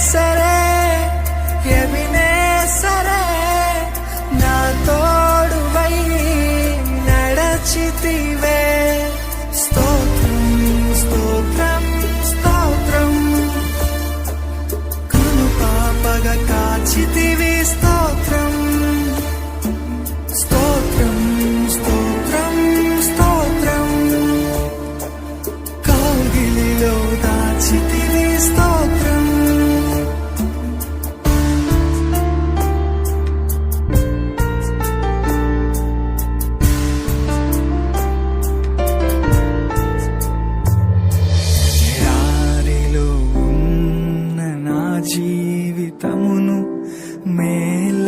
సరే ఎవినే సరే నా తోడువై నడచితివే. స్తోత్రం స్తోత్రం స్తోత్రం. కృపాపగ కాచితివి స్తోత్రం. స్తోత్రం స్తోత్రం స్తోత్రం. కౌగిలిలో దాచితి జీవితమును మేల